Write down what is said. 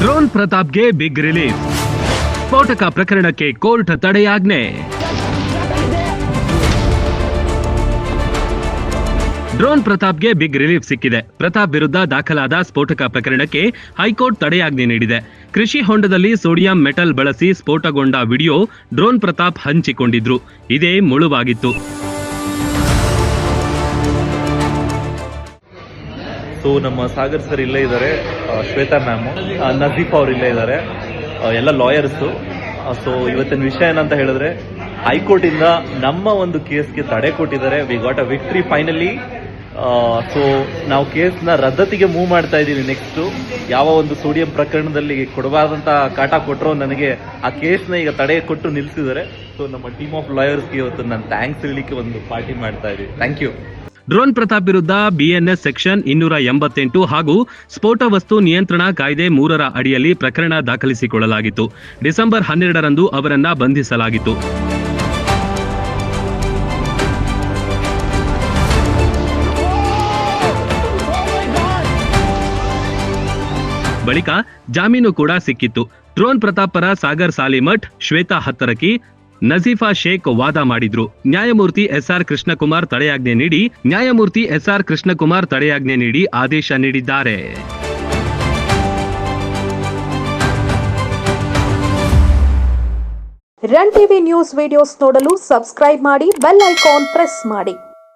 Drone ಪ್ರತಾಪ್ಗೆ big relief. ಸ್ಫೋಟಕ ಪ್ರಕರಣಕ್ಕೆ court ತಡೆಯಾಜ್ಞೆ. ಡ್ರೋನ್ ಪ್ರತಾಪ್ಗೆ ಬಿಗ್ ರಿಲೀಫ್ ಸಿಕ್ಕಿದೆ. ಪ್ರತಾಪ್ ವಿರುದ್ಧ ದಾಖಲಾದ ಸ್ಫೋಟಕ ಪ್ರಕರಣಕ್ಕೆ ಹೈಕೋರ್ಟ್ ತಡೆಯಾಜ್ಞೆ ನೀಡಿದೆ. ಕೃಷಿ ಹೊಂಡದಲ್ಲಿ ಸೋಡಿಯಂ ಮೆಟಲ್ ಬಳಸಿ ಸ್ಫೋಟಗೊಂಡ ವಿಡಿಯೋ ಡ್ರೋನ್ ಪ್ರತಾಪ್ ಹಂಚಿಕೊಂಡಿದ್ರು. ಇದೇ ಮುಳುವಾಗಿತ್ತು. ಸೊ ನಮ್ಮ ಸಾಗರ್ ಸರ್ ಇಲ್ಲೇ ಇದ್ದಾರೆ ಶ್ವೇತಾ ಮ್ಯಾಮು ನಜೀಫ್ ಅವ್ರು ಇಲ್ಲೇ ಇದ್ದಾರೆ ಎಲ್ಲ ಲಾಯರ್ಸು. ಸೊ ಇವತ್ತಿನ ವಿಷಯ ಏನಂತ ಹೇಳಿದ್ರೆ ಹೈಕೋರ್ಟ್ ಇಂದ ನಮ್ಮ ಒಂದು ಕೇಸ್ಗೆ ತಡೆ ಕೊಟ್ಟಿದ್ದಾರೆ. We got a victory finally so ನಾವು ಕೇಸ್ನ ರದ್ದತಿಗೆ ಮೂವ್ ಮಾಡ್ತಾ ಇದ್ದೀವಿ ನೆಕ್ಸ್ಟ್ ಯಾವ ಒಂದು ಸೋಡಿಯಂ ಪ್ರಕರಣದಲ್ಲಿ ಕೊಡಬಾರ್ದಂತ ಕಾಟ ಕೊಟ್ಟರು ನನಗೆ ಆ ಕೇಸ್ನ ಈಗ ತಡೆ ಕೊಟ್ಟು ನಿಲ್ಲಿಸಿದ್ದಾರೆ ಸೊ ನಮ್ಮ ಟೀಮ್ ಆಫ್ ಲಾಯರ್ಸ್ಗೆ ಇವತ್ತು ನಾನು ಥ್ಯಾಂಕ್ಸ್ ಹೇಳಲಿಕ್ಕೆ ಒಂದು ಪಾರ್ಟಿ ಮಾಡ್ತಾ ಇದ್ದೀವಿ. ಥ್ಯಾಂಕ್ ಯು ಡ್ರೋನ್ ಪ್ರತಾಪ್ ವಿರುದ್ಧ ಬಿಎನ್ಎಸ್ ಸೆಕ್ಷನ್ ಇನ್ನೂರ ಎಂಬತ್ತೆಂಟು ಹಾಗೂ ಸ್ಫೋಟ ವಸ್ತು ನಿಯಂತ್ರಣ ಕಾಯ್ದೆ ಮೂರರ ಅಡಿಯಲ್ಲಿ ಪ್ರಕರಣ ದಾಖಲಿಸಿಕೊಳ್ಳಲಾಗಿತ್ತು. ಡಿಸೆಂಬರ್ ಹನ್ನೆರಡರಂದು ಅವರನ್ನ ಬಂಧಿಸಲಾಗಿತ್ತು. ಬಳಿಕ ಜಾಮೀನು ಕೂಡ ಸಿಕ್ಕಿತ್ತು. ಡ್ರೋನ್ ಪ್ರತಾಪರ ಪರ ಸಾಗರ್ ಸಾಲಿಮಠ್, ಶ್ವೇತಾ ಹತ್ತರಕಿ ನಜೀಫಾ ಶೇಖ್ ವಾದ ಮಾಡಿದ್ರು. ನ್ಯಾಯಮೂರ್ತಿ ಎಸ್ಆರ್ ಕೃಷ್ಣಕುಮಾರ್ ತಡೆಯಾಜ್ಞೆ ನೀಡಿ, ನ್ಯಾಯಮೂರ್ತಿ ಎಸ್ಆರ್ ಕೃಷ್ಣಕುಮಾರ್ ತಡೆಯಾಜ್ಞೆ ನೀಡಿ ಆದೇಶ ನೀಡಿದ್ದಾರೆ. ರನ್ ಟಿವಿ ನ್ಯೂಸ್ ವಿಡಿಯೋಸ್ ನೋಡಲು ಸಬ್ಸ್ಕ್ರೈಬ್ ಮಾಡಿ, ಬೆಲ್ ಐಕಾನ್ ಪ್ರೆಸ್ ಮಾಡಿ.